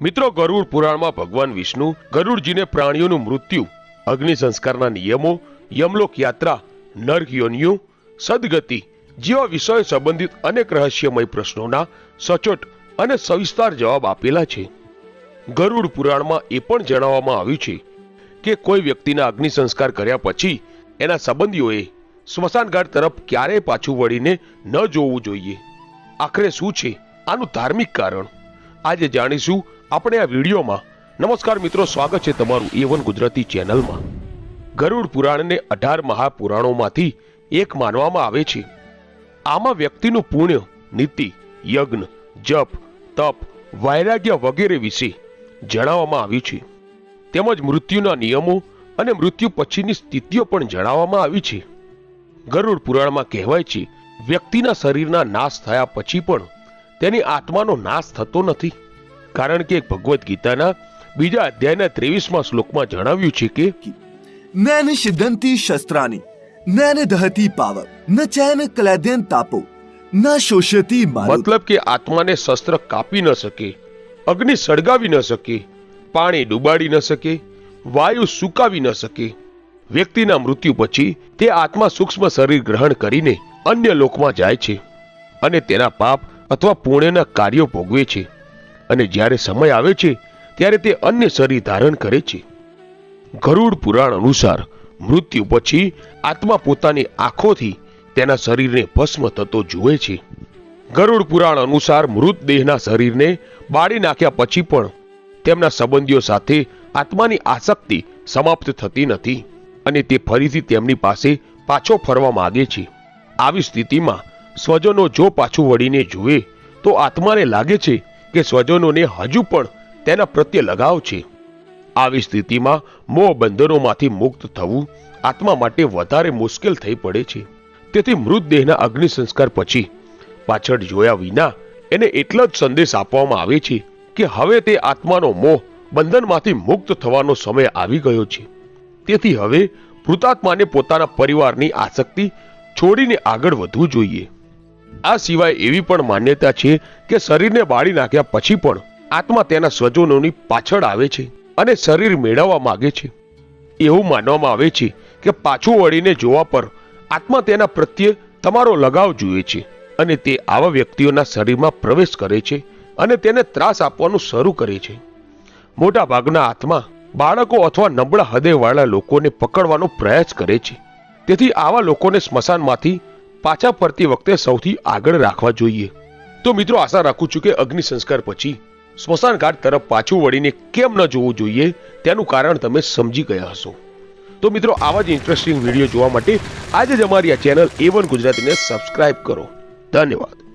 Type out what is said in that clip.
મિત્રો, ગરુડ પુરાણમાં ભગવાન વિષ્ણુ ગરુડજીને પ્રાણીઓનું મૃત્યુ, અગ્નિ સંસ્કારના નિયમો, યમલોક યાત્રા, નર્ક યોનિઓ, સદગતિ જેવા વિષય સંબંધિત અનેક રહસ્યમય પ્રશ્નોના સચોટ અને સવિસ્તાર જવાબ આપેલા છે. ગરુડ પુરાણમાં એ પણ જણાવવામાં આવ્યું છે કે કોઈ વ્યક્તિના અગ્નિ સંસ્કાર કર્યા પછી એના સંબંધીઓએ સ્મશાનઘાટ તરફ ક્યારેય પાછું વળીને ન જોવું જોઈએ. આખરે શું છે? આનું ધાર્મિક કારણ. આજે જાણીશું આપણે આ વિડીયોમાં નમસ્કાર મિત્રો, સ્વાગત છે તમારું એવન વન ગુજરાતી ચેનલમાં. ગરુડ પુરાણને અઢાર મહાપુરાણોમાંથી એક માનવામાં આવે છે. આમાં વ્યક્તિનું પુણ્ય, નીતિ, યજ્ઞ, જપ, તપ, વૈરાગ્ય વગેરે વિશે જણાવવામાં આવ્યું છે. તેમજ મૃત્યુના નિયમો અને મૃત્યુ પછીની સ્થિતિઓ પણ જણાવવામાં આવી છે. ગરુડ પુરાણમાં કહેવાય છે, વ્યક્તિના શરીરના નાશ થયા પછી પણ તેની આત્માનો નાશ થતો નથી. કારણ કે ભગવદ્ ગીતાના બીજા અધ્યાયના ત્રેવીસમાં શ્લોકમાં જણાવ્યું છે કે નૈન સિદ્ધંતિ શસ્ત્રાની નૈન દહતી પાવક ન ચૈન કલેદેન તાપો ન શોષતી મતલબ કે આત્માને શસ્ત્ર કાપી ન શકે અગ્નિ સળગાવી ન શકે પાણી ડુબાડી ન શકે વાયુ સુકાવી ન શકે. વ્યક્તિના મૃત્યુ પછી તે આત્મા સૂક્ષ્મ શરીર ગ્રહણ કરીને અન્ય લોકમાં જાય છે અને તેના પાપ અથવા પુણ્યના કાર્યો ભોગવે છે. અને જ્યારે સમય આવે છે, ત્યારે તે અન્ય શરીર ધારણ કરે છે. ગરુડ પુરાણ અનુસાર, મૃત્યુ પછી આત્મા પોતાની આંખોથી તેના શરીરને ભસ્મ થતો જુએ છે. ગરુડ પુરાણ અનુસાર મૃતદેહના શરીરને બાળી નાખ્યા પછી પણ તેમના સંબંધીઓ સાથે આત્માની આસક્તિ સમાપ્ત થતી નથી અને તે ફરીથી તેમની પાસે પાછો ફરવા માંગે છે. આવી સ્થિતિમાં સ્વજનો જો પાછું વળીને જુએ, તો આત્માને લાગે છે કે સ્વજનોને હજુ પણ તેના પ્રત્યે લગાવ છે. આવી સ્થિતિમાં મોહ બંધનોમાંથી મુક્ત થવું આત્મા માટે વધારે મુશ્કેલ થઈ પડે છે. તેથી મૃતદેહના અગ્નિ સંસ્કાર પછી પાછળ જોયા વિના એને એટલો જ સંદેશ આપવામાં આવે છે કે હવે તે આત્માનો મોહ બંધનમાંથી મુક્ત થવાનો સમય આવી ગયો છે. તેથી હવે મૃતાત્માને પોતાના પરિવારની આસક્તિ છોડીને આગળ વધવું જોઈએ. આ સિવાય એવી પણ માન્યતા છે કે શરીરને બાળી નાખ્યા પછી પણ આત્મા તેના સ્વજનોની પાછળ આવે છે અને શરીર મેળવવા માંગે છે. એવું માનવામાં આવે છે કે પાછું વળીને જોવા પર આત્મા તેના પ્રત્યે તમારો લગાવ જુએ છે અને તે આવા વ્યક્તિઓના શરીરમાં પ્રવેશ કરે છે અને તેને ત્રાસ આપવાનું શરૂ કરે છે. મોટા ભાગના આત્મા બાળકો અથવા નબળા હૃદયવાળા લોકોને પકડવાનો પ્રયાસ કરે છે. તેથી આવા લોકોને સ્મશાનમાંથી પાછા ફરતી વખતે સૌથી આગળ રાખવા જોઈએ. તો મિત્રો આશા રાખું છું કે અગ્નિ સંસ્કાર પછી સ્મશાન ઘાટ તરફ પાછું વળીને કેમ ન જોવું જોઈએ તેનું કારણ તમે સમજી ગયા હશો. તો મિત્રો આવા જ ઇન્ટરેસ્ટિંગ વીડિયો જોવા માટે આજે જ અમારી આ ચેનલ એ વન ગુજરાતીને સબસ્ક્રાઇબ કરો. ધન્યવાદ.